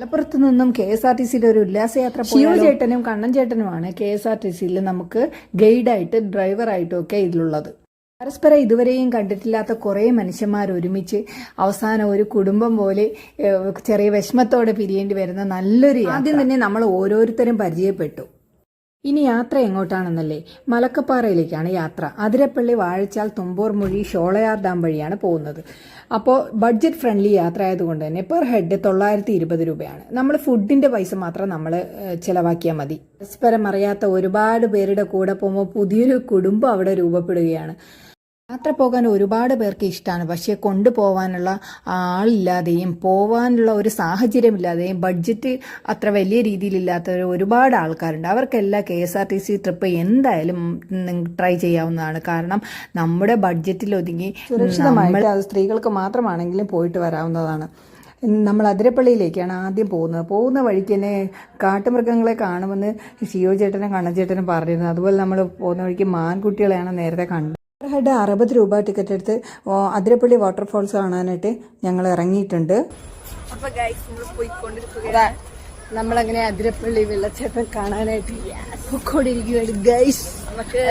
മലപ്പുറത്ത് നിന്നും K S R T സിയിൽ ഒരു ഉല്ലാസയാത്ര ശിവ ചേട്ടനും കണ്ണൻ ചേട്ടനുമാണ് കെ എസ് ആർ ടി സിയിൽ നമുക്ക് ഗൈഡായിട്ട് ഡ്രൈവറായിട്ടും ഒക്കെ ഇതിലുള്ളത്. പരസ്പരം ഇതുവരെയും കണ്ടിട്ടില്ലാത്ത കുറേ മനുഷ്യന്മാർ ഒരുമിച്ച് അവസാനം ഒരു കുടുംബം പോലെ ചെറിയ വിഷമത്തോടെ പിരിയേണ്ടി വരുന്ന നല്ലൊരു. ആദ്യം തന്നെ നമ്മൾ ഓരോരുത്തരും പരിചയപ്പെട്ടു. ഇനി യാത്ര എങ്ങോട്ടാണെന്നല്ലേ? മലക്കപ്പാറയിലേക്കാണ് യാത്ര. അതിരപ്പള്ളി വാഴച്ചാൽ തുമ്പൂർ മുഴി ഷോളയാർ ഡാം വഴിയാണ് പോകുന്നത്. അപ്പോൾ ബഡ്ജറ്റ് ഫ്രണ്ട്ലി യാത്ര ആയതുകൊണ്ട് തന്നെ പെർ ഹെഡ് തൊള്ളായിരത്തി ഇരുപത് രൂപയാണ് നമ്മൾ ഫുഡിന്റെ പൈസ മാത്രം നമ്മൾ ചിലവാക്കിയാൽ മതി. പരസ്പരം അറിയാത്ത ഒരുപാട് പേരുടെ കൂടെ പോകുമ്പോൾ പുതിയൊരു കുടുംബം അവിടെ രൂപപ്പെടുകയാണ്. യാത്ര പോകാൻ ഒരുപാട് പേർക്ക് ഇഷ്ടമാണ് പക്ഷേ കൊണ്ടുപോകാനുള്ള ആളില്ലാതെയും പോകാനുള്ള ഒരു സാഹചര്യം ഇല്ലാതെയും ബഡ്ജറ്റ് അത്ര വലിയ രീതിയിലില്ലാത്ത ഒരുപാട് ആൾക്കാരുണ്ട്. അവർക്കെല്ലാം K S R T C trip എന്തായാലും ട്രൈ ചെയ്യാവുന്നതാണ്. കാരണം നമ്മുടെ ബഡ്ജറ്റിൽ ഒതുങ്ങി സുരക്ഷിതമായിട്ട് അത് സ്ത്രീകൾക്ക് മാത്രമാണെങ്കിലും പോയിട്ട് വരാവുന്നതാണ്. നമ്മൾ അതിരപ്പള്ളിയിലേക്കാണ് ആദ്യം പോകുന്നത്. പോകുന്ന വഴിക്ക് തന്നെ കാട്ടുമൃഗങ്ങളെ കാണുമെന്ന് ഷിയോ ചേട്ടനും കണ്ണച്ചേട്ടനും പറഞ്ഞിരുന്നു. അതുപോലെ നമ്മൾ പോകുന്ന വഴിക്ക് മാൻകുട്ടികളെയാണ് നേരത്തെ കണ്ടത്. ഹെഡ് അറുപത് രൂപ ടിക്കറ്റ് എടുത്ത് അതിരപ്പള്ളി വാട്ടർഫോൾസ് കാണാനായിട്ട് ഞങ്ങൾ ഇറങ്ങിയിട്ടുണ്ട്. അപ്പോൾ ഗൈസ് നമ്മൾ പോയിക്കൊണ്ടിരിക്കുക നമ്മളങ്ങനെ അതിരപ്പള്ളി വെള്ളച്ചാട്ടം കാണാനായിട്ട് പോയിക്കൊണ്ടിരിക്കുകയാണ് ഗൈസ്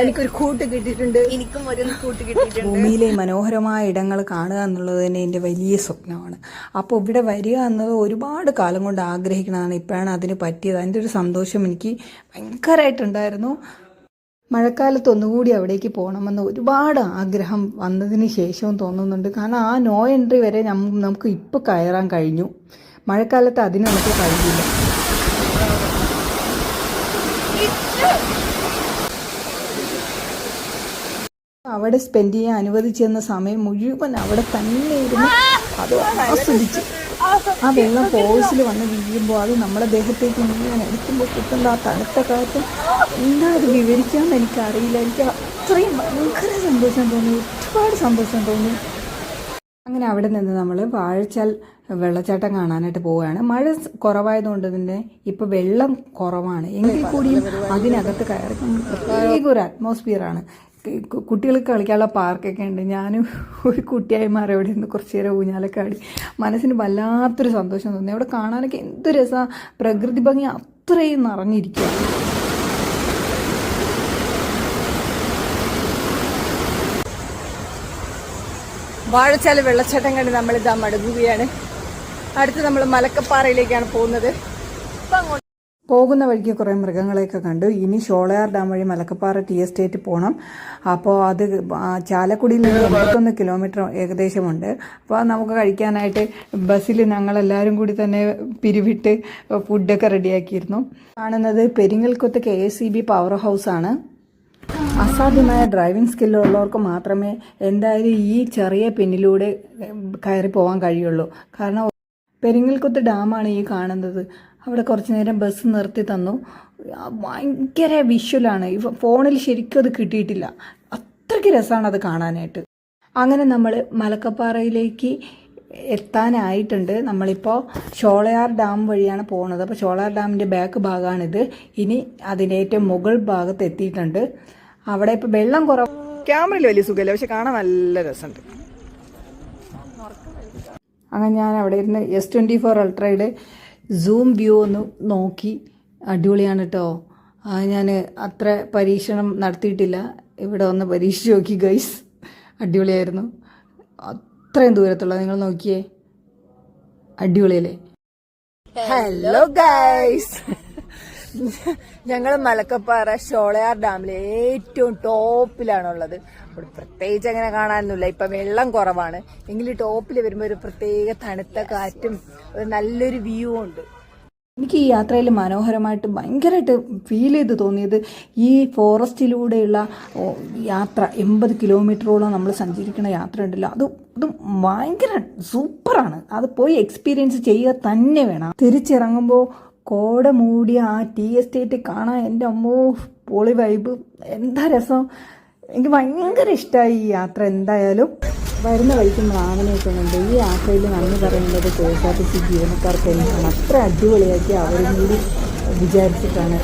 എനിക്കൊരു കൂട്ട് കിട്ടിയിട്ടുണ്ട്. എനിക്കും ഒരു കൂട്ട് കിട്ടിയിട്ടുണ്ട്. ഭൂമിയിലെ മനോഹരമായ ഇടങ്ങൾ കാണുക എന്നുള്ളത് തന്നെ എന്റെ വലിയ സ്വപ്നമാണ്. അപ്പോൾ ഇവിടെ വരിക എന്നത് ഒരുപാട് കാലം കൊണ്ട് ആഗ്രഹിക്കുന്നതാണ്. ഇപ്പോഴാണ് അതിന് പറ്റിയത്. അതിന്റെ ഒരു സന്തോഷം എനിക്ക് ഭയങ്കരമായിട്ടുണ്ടായിരുന്നു. മഴക്കാലത്ത് ഒന്നുകൂടി അവിടേക്ക് പോകണമെന്ന് ഒരുപാട് ആഗ്രഹം വന്നതിന് ശേഷവും തോന്നുന്നുണ്ട്. കാരണം ആ നോ എൻട്രി വരെ നമുക്ക് ഇപ്പോൾ കയറാൻ കഴിഞ്ഞു. മഴക്കാലത്ത് അതിന് നമുക്ക് കഴിയില്ല. അവിടെ സ്പെൻഡ് ചെയ്യാൻ അനുവദിച്ചിരുന്ന സമയം മുഴുവൻ അവിടെ തന്നെ ഇരുന്ന് അത് ആസ്വദിച്ച്. ആ വെള്ളം ഫോഴ്സിൽ വന്ന് വീഴുമ്പോൾ അത് നമ്മുടെ ദേഹത്തേക്ക് ഇങ്ങനെ എടുക്കുമ്പോൾ കിട്ടുന്ന ആ തണുത്ത കാലത്ത് എന്താ അത് വിവരിക്കാമെന്ന് എനിക്കറിയില്ല. എനിക്ക് അത്രയും ഭയങ്കര സന്തോഷം തോന്നി. ഒരുപാട് സന്തോഷം തോന്നി. അങ്ങനെ അവിടെ നിന്ന് നമ്മൾ വാഴച്ചാൽ വെള്ളച്ചാട്ടം കാണാനായിട്ട് പോവുകയാണ്. മഴ കുറവായതുകൊണ്ട് തന്നെ ഇപ്പം വെള്ളം കുറവാണ്. എങ്കിൽ കൂടിയും അതിനകത്ത് കയറി പ്രത്യേക ഒരു അറ്റ്മോസ്ഫിയറാണ് കുട്ടികൾക്ക് കളിക്കാനുള്ള പാർക്കൊക്കെ ഉണ്ട്. ഞാനും ഒരു കുട്ടിയായി മാറി അവിടെ നിന്ന് കുറച്ച് നേരം ഊഞ്ഞാലൊക്കെ ആടി. മനസ്സിന് വല്ലാത്തൊരു സന്തോഷം തോന്നി. അവിടെ കാണാനൊക്കെ എന്ത് രസമാണ് പ്രകൃതി ഭംഗി അത്രയും നിറഞ്ഞിരിക്കുക വാഴച്ചാൽ വെള്ളച്ചാട്ടം കണ്ട് നമ്മളിതാ മടങ്ങുകയാണ്. അടുത്ത് നമ്മൾ മലക്കപ്പാറയിലേക്കാണ് പോകുന്നത്. ഇപ്പം പോകുന്ന വഴിക്ക് കുറേ മൃഗങ്ങളെയൊക്കെ കണ്ടു. ഇനി ഷോളയാർ ഡാം വഴി മലക്കപ്പാറ ടി എസ്റ്റേറ്റ് പോകണം അപ്പോൾ അത് ചാലക്കുടിയിൽ നിന്ന് എൺപത്തൊന്ന് കിലോമീറ്റർ ഏകദേശമുണ്ട്. അപ്പോൾ നമുക്ക് കഴിക്കാനായിട്ട് ബസ്സിൽ ഞങ്ങളെല്ലാവരും കൂടി തന്നെ പിരിവിട്ട് ഫുഡൊക്കെ റെഡിയാക്കിയിരുന്നു. കാണുന്നത് Peringalkuthu K S C B power ഹൗസാണ് അസാധ്യമായ ഡ്രൈവിംഗ് സ്കില്ലുള്ളവർക്ക് മാത്രമേ എന്തായാലും ഈ ചെറിയ പിന്നിലൂടെ കയറി പോകാൻ കഴിയുള്ളൂ. കാരണം പെരിങ്ങൽക്കുത്ത് ഡാമാണ് ഈ കാണുന്നത്. അവിടെ കുറച്ച് നേരം ബസ് നിർത്തി തന്നു. ഭയങ്കര വിഷ്വലാണ് ഈ ഫോണിൽ ശരിക്കും അത് കിട്ടിയിട്ടില്ല. അത്രയ്ക്ക് രസമാണ് അത് കാണാനായിട്ട്. അങ്ങനെ നമ്മൾ മലക്കപ്പാറയിലേക്ക് എത്താനായിട്ടുണ്ട്. നമ്മളിപ്പോൾ ഷോളയാർ ഡാം വഴിയാണ് പോകുന്നത് അപ്പോൾ ഷോളയാർ ഡാമിന്റെ ബാക്ക് ഭാഗമാണിത് ഇനി അതിന്റെ ഏറ്റവും മുകൾ ഭാഗത്ത് എത്തിയിട്ടുണ്ട്. അവിടെ ഇപ്പോൾ വെള്ളം കുറവ് ക്യാമറയിൽ വലിയ സുഖമില്ല. പക്ഷെ കാണാൻ നല്ല രസമുണ്ട്. അങ്ങനെ ഞാൻ അവിടെ ഇരുന്ന് എസ് ട്വന്റി ഫോർ അൾട്രയുടെ സൂം വ്യൂ ഒന്ന് നോക്കി. അടിപൊളിയാണ് കേട്ടോ ഞാൻ അത്ര പരീക്ഷണം നടത്തിയിട്ടില്ല. ഇവിടെ ഒന്ന് പരീക്ഷിച്ച് നോക്കി ഗൈസ് അടിപൊളിയായിരുന്നു. അത്രയും ദൂരത്തുള്ള നിങ്ങൾ നോക്കിയേ. അടിപൊളിയല്ലേ? ഹലോ ഗൈസ് ഞങ്ങൾ മലക്കപ്പാറ ഷോളയാർ ഡാമിലെ ഏറ്റവും ടോപ്പിലാണുള്ളത്. അവിടെ പ്രത്യേകിച്ച് അങ്ങനെ കാണാനൊന്നുമില്ല. ഇപ്പൊ വെള്ളം കുറവാണ്. എങ്കിലും ടോപ്പിൽ വരുമ്പോൾ ഒരു പ്രത്യേക തണുത്ത കാറ്റും ഒരു നല്ലൊരു വ്യൂ ഉണ്ട്. എനിക്ക് ഈ യാത്രയിൽ മനോഹരമായിട്ട് ഭയങ്കരമായിട്ട് ഫീൽ ചെയ്ത് തോന്നിയത് ഈ ഫോറസ്റ്റിലൂടെയുള്ള യാത്ര. എൺപത് കിലോമീറ്ററോളം നമ്മൾ സഞ്ചരിക്കുന്ന യാത്ര ഉണ്ടല്ലോ. അത് അത് ഭയങ്കര സൂപ്പറാണ്. അത് പോയി എക്സ്പീരിയൻസ് ചെയ്യുക തന്നെ വേണം. തിരിച്ചിറങ്ങുമ്പോൾ കോട മൂടിയ ആ ടീ എസ്റ്റേറ്റ് കാണാൻ എന്റെ അമ്മോ പൊളി വൈബ്. എന്താ രസം? എനിക്ക് ഭയങ്കര ഇഷ്ടമായി ഈ യാത്ര എന്തായാലും. വരുന്ന വഴിക്ക് മാമനെയൊക്കെ ഉണ്ട് ഈ യാത്രയിൽ നന്ദി പറയുന്നത് K S R T C ജീവനക്കാർക്ക് തന്നെയാണ്. അത്ര അടിപൊളിയാക്കി അവരും കൂടി വിചാരിച്ചിട്ടാണ്.